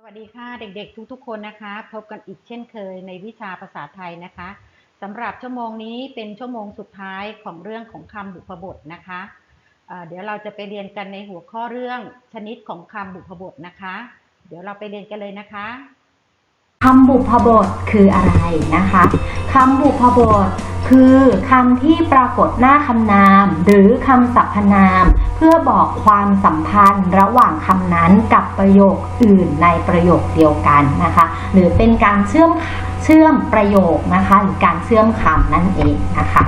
สวัสดีค่ะเด็กๆ ทุกๆ คนนะคะ พบกันอีกเช่นเคยในวิชาภาษาไทยนะคะสำหรับชั่วโมงนี้เป็นชั่วโมงสุดท้ายของเรื่องของคำบุพบทนะคะเเดี๋ยวเราจะไปเรียนกันในหัวข้อเรื่องชนิดของคำบุพบทนะคะ เดี๋ยวเราไปเรียนกันเลยนะคะ คำบุพบทคืออะไรนะคะคำบุพบทคือคำที่ปรากฏหน้าคำนาม หรือคำสรรพนาม เพื่อบอกความสัมพันธ์ระหว่างคำนั้นกับประโยคอื่นในประโยคเดียวกันนะคะ หรือเป็นการเชื่อมเชื่อมประโยคนะคะ หรือการเชื่อมคำนั่นเองนะคะ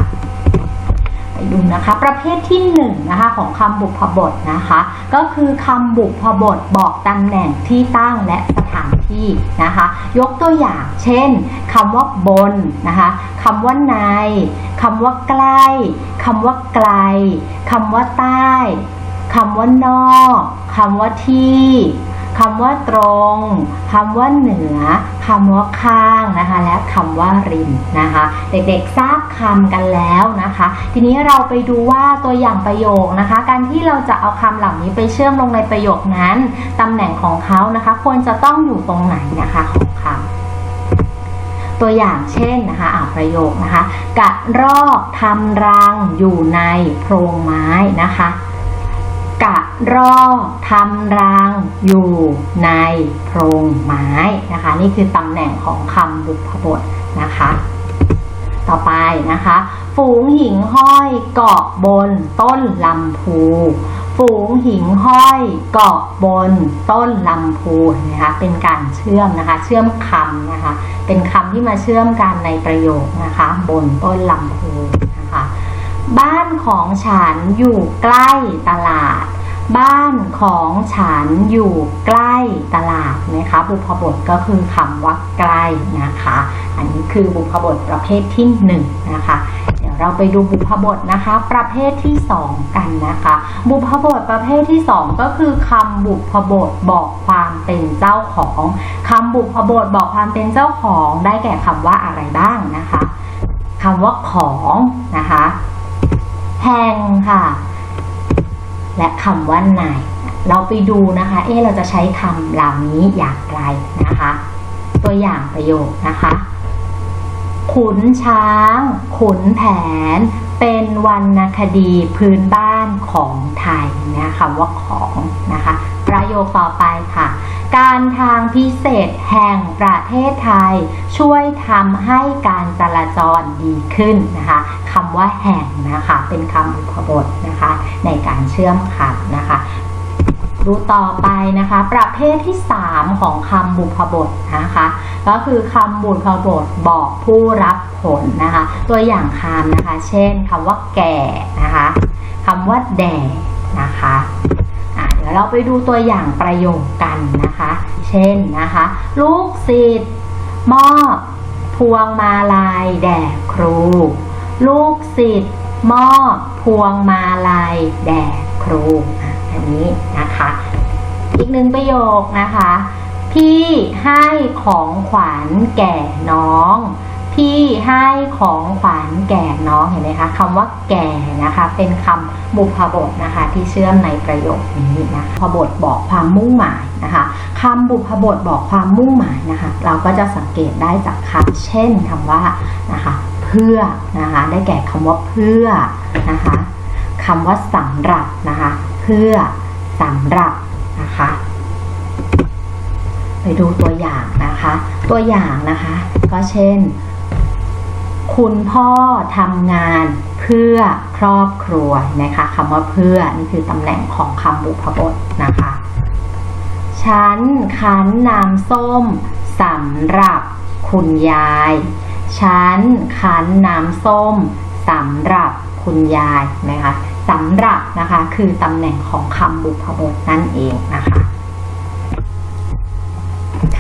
ดูนะคะ ประเภทที่1นงนะคะของคำบุพบทนะคะ ก็คือคำบุพบทบอกตำแหน่งที่ตั้งและสถานที่นะคะ ยกตัวอย่างเช่นคำว่าบนนะคะคำว่าในคำว่าใกล้คำว่าไกลคำว่าใต้คำว่านอกคำว่าที่ คำว่าตรงคำว่าเหนือคำว่าข้างนะคะ และคำว่าริมนะคะ เด็กๆทราบคำกันแล้วนะคะ ทีนี้เราไปดูว่าตัวอย่างประโยคนะคะ การที่เราจะเอาคำเหล่านี้ไปเชื่อมลงในประโยคนั้นตำแหน่งของเขานะคะ ควรจะต้องอยู่ตรงไหนนะคะของคำตัวอย่างเช่นนะคะอ่าประโยคนะคะ กระรอกทำรังอยู่ในโพรงไม้นะคะ กระรอกทำรังอยู่ในโพรงไม้นะคะ นี่คือตำแหน่งของคำบุพบทนะคะ ต่อไปนะคะ ฝูงหิ่งห้อยเกาะบนต้นลำพูฝูงหิ่งห้อยเกาะบนต้นลำพูนะคะเป็นการเชื่อมนะคะ เชื่อมคำนะคะ เป็นคำที่มาเชื่อมกันในประโยคนะคะ บนต้นลำพูนะคะ บ้านของฉันอยู่ใกล้ตลาด บ้านของฉันอยู่ใกล้ตลาดนะคะ บุพบทก็คือคำว่าใกล้นะคะ อันนี้คือบุพบทประเภทที่หนึ่งนะคะเดี๋ยวเราไปดูบุพบทนะคะ ประเภทที่สองกันนะคะ บุพบทประเภทที่สองก็คือคำบุพบทบอกความเป็นเจ้าของคำบุพบทบอกความเป็นเจ้าของ ได้แก่คำว่าอะไรบ้างนะคะคำว่าของนะคะ แห่งค่ะ และคำว่าในเราไปดูนะคะ เอ๊เราจะใช้คำเหล่านี้อย่างไรนะคะ ตัวอย่างประโยคนะคะ ขุนช้าง ขุนแผน เป็นวรรณคดีพื้นบ้านของไทยนะคำว่าของนะคะ ประโยคต่อไปค่ะ การทางพิเศษแห่งประเทศไทย ช่วยทำให้การจราจรดีขึ้นนะคะคำว่าแห่งนะคะเป็นคำอุปบทนะคะในการเชื่อมคำนะคะดูต่อไปนะคะ ประเภทที่ 3 ของคำบุพบทนะคะ ก็คือคำบุพบทบอกผู้รับผลนะคะ ตัวอย่างคำนะคะ เช่นคำว่าแก่นะคะคำว่าแด่นะคะ เดี๋ยวเราไปดูตัวอย่างประโยคกันนะคะ เช่นนะคะ ลูกศิษย์มอบพวงมาลัยแด่ครู ลูกศิษย์มอบพวงมาลัยแด่ครูอันนี้นะคะ อีกหนึ่งประโยคนะคะ พี่ให้ของขวัญแก่น้อง พี่ให้ของขวัญแก่น้องเห็นไหมคะคำว่าแก่นะคะ เป็นคำบุพบทนะคะ ที่เชื่อมในประโยคนี้นะคะพบทบอกความมุ่งหมายนะคะคำบุพบทบอกความมุ่งหมายนะคะ เราก็จะสังเกตได้จากคำเช่นคำว่านะคะเพื่อนะคะได้แก่คำว่าเพื่อนะคะคำว่าสำหรับนะคะเพื่อสำหรับนะคะไปดูตัวอย่างนะคะ ตัวอย่างนะคะ ก็เช่น คุณพ่อทำงานเพื่อครอบครัวนะคะคำว่าเพื่อนี่คือตำแหน่งของคำบุพบทนะคะ ฉันคั้นน้ำส้มสำหรับคุณยาย ฉันคั้นน้ำส้มสำหรับคุณยายนะคะสำหรับนะคะคือตำแหน่งของคำบุพบทนั่นเองนะคะ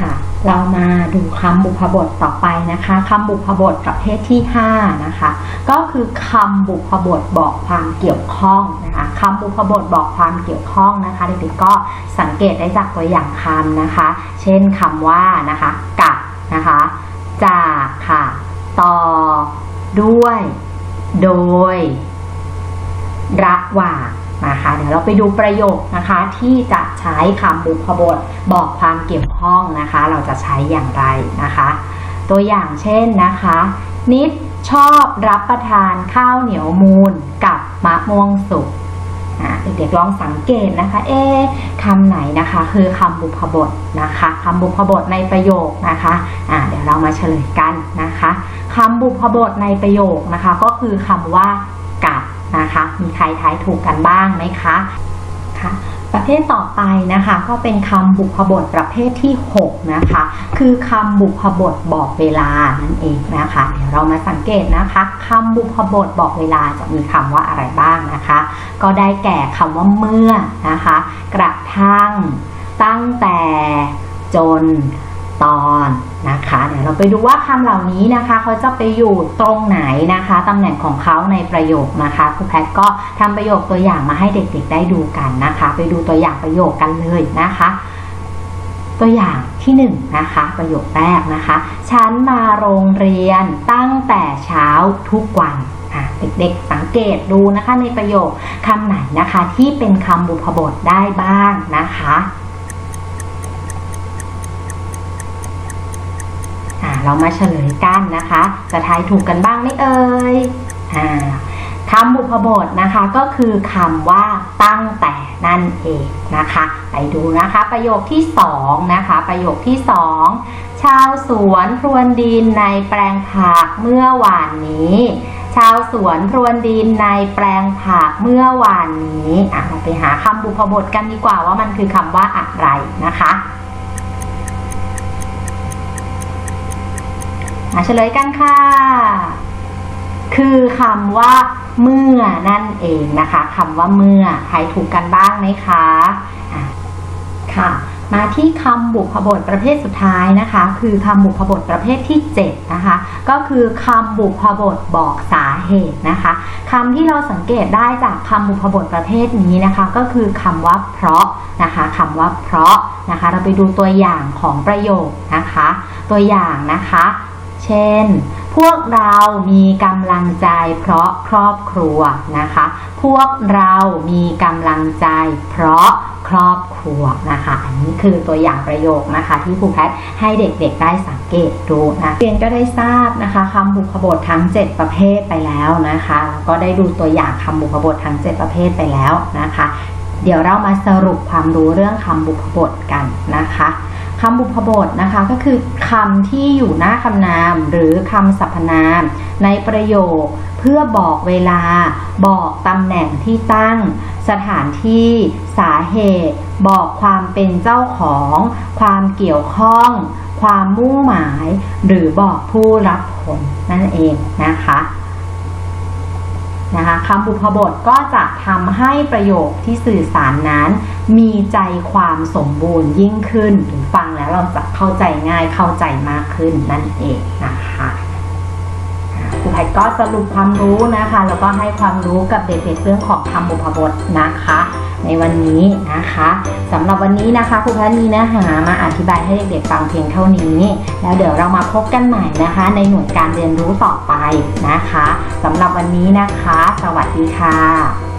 ค่ะ เรามาดูคำบุพบทต่อไปนะคะคำบุพบทประเภทที่5นะคะ ก็คือคำบุพบทบอกความเกี่ยวข้องนะคะคำบุพบทบอกความเกี่ยวข้องนะคะเด็กๆก็สังเกตได้จากตัวอย่างคำนะคะ เช่นคำว่านะคะกับนะคะจากค่ะ ต่อ ด้วย โดย ระหว่าง นะคะเดี๋ยวเราไปดูประโยคนะคะที่จะใช้คำบุพบทบอกความเกี่ยวข้องนะคะ เราจะใช้อย่างไรนะคะ ตัวอย่างเช่นนะคะ นิดชอบรับประทานข้าวเหนียวมูนกับมะม่วงสุกเด็กๆลองสังเกตนะคะ เอ๊คำไหนนะคะ คือคำบุพบทนะคะคำบุพบทในประโยคนะคะอะเดี๋ยวเรามาเฉลยกันนะคะคำบุพบทในประโยคนะคะ ก็คือคำว่ากับ นะคะ มีใครทายถูกกันบ้างไหมคะค่ะประเภทต่อไปนะคะก็เป็นคำบุพบทประเภทที่ 6 นะคะ คือคำบุพบทบอกเวลานั่นเองนะคะเดี๋ยวเรามาสังเกตนะคะคำบุพบทบอกเวลาจะมีคำว่าอะไรบ้างนะคะ ก็ได้แก่คำว่าเมื่อนะคะ กระทั่ง ตั้งแต่จน ตอนนะคะเดี๋ยวเราไปดูว่าคำเหล่านี้นะคะเขาจะไปอยู่ตรงไหนนะคะตำแหน่งของเขาในประโยคนะคะครูแพทก็ทำประโยคตัวอย่างมาให้เด็กๆได้ดูกันนะคะ ไปดูตัวอย่างประโยคกันเลยนะคะตัวอย่างที่หนึ่งนะคะประโยคแรกนะคะ ฉันมาโรงเรียนตั้งแต่เช้าทุกวันเด็กๆสังเกตดูนะคะในประโยคคำไหนนะคะที่เป็นคำบุพบทได้บ้างนะคะ อ่า เรามาเฉลยกันนะคะ จะทายถูกกันบ้างไหมเอ่ยอ่าคำบุพบทนะคะก็คือคำว่าตั้งแต่นั่นเองนะคะ ไปดูนะคะประโยคที่สองนะคะ ประโยคที่สองชาวสวนพรวนดินในแปลงผักเมื่อวานนี้ ชาวสวนพรวนดินในแปลงผักเมื่อวานนี้อะเราไปหาคำบุพบทกันดีกว่าว่ามันคือคำว่าอะไรนะคะ มาเฉลยกันค่ะ คือคำว่า เมื่อนั่นเองนะคะคำว่าเมื่อใครถูกกันบ้างไหมคะะค่ะ มาที่คำบุพบทประเภทสุดท้ายนะคะ คือคำบุพบทประเภทที่ 7 นะคะ ก็คือคำบุพบทบอกสาเหตุนะคะคำที่เราสังเกตได้จากคำบุพบทประเภทนี้นะคะ ก็คือคำว่าเพราะนะคะคำว่าเพราะนะคะ เราไปดูตัวอย่างของประโยคนะคะ ตัวอย่างนะคะ เช่น พวกเรามีกำลังใจเพราะครอบครัวนะคะ พวกเรามีกำลังใจเพราะครอบครัวนะคะ อันนี้คือตัวอย่างประโยคนะคะ ที่ครูแพทย์ให้เด็กๆได้สังเกตดูนะเรียนก็ได้ทราบนะคะคำบุพบททั้ง 7 ประเภทไปแล้วนะคะแล้วก็ได้ดูตัวอย่างคำบุพบททั้ง 7 ประเภทไปแล้วนะคะ เดี๋ยวเรามาสรุปความรู้เรื่องคำบุพบทกันนะคะ คำบุพบทนะคะก็คือคำที่อยู่หน้าคำนาม หรือคำสรรพนาม ในประโยคเพื่อบอกเวลา บอกตำแหน่งที่ตั้ง สถานที่สาเหตุ บอกความเป็นเจ้าของ ความเกี่ยวข้อง ความมุ่งหมาย หรือบอกผู้รับผลนั่นเองนะคะ นะคะคำบุพบทก็จะทำให้ประโยคที่สื่อสารนั้น มีใจความสมบูรณ์ยิ่งขึ้นหรือฟังแล้วเราจะเข้าใจง่ายเข้าใจมากขึ้นนั่นเองนะคะครูไพก็สรุปความรู้นะคะ แล้วก็ให้ความรู้กับเด็กๆเรื่องของคำบุพบทนะคะ ในวันนี้นะคะสำหรับวันนี้นะคะครูแพทย์มีเนื้อหามาอธิบายให้เด็กๆฟังเพียงเท่านี้ แล้วเดี๋ยวเรามาพบกันใหม่นะคะ ในหน่วยการเรียนรู้ต่อไปนะคะสำหรับวันนี้นะคะ สวัสดีค่ะ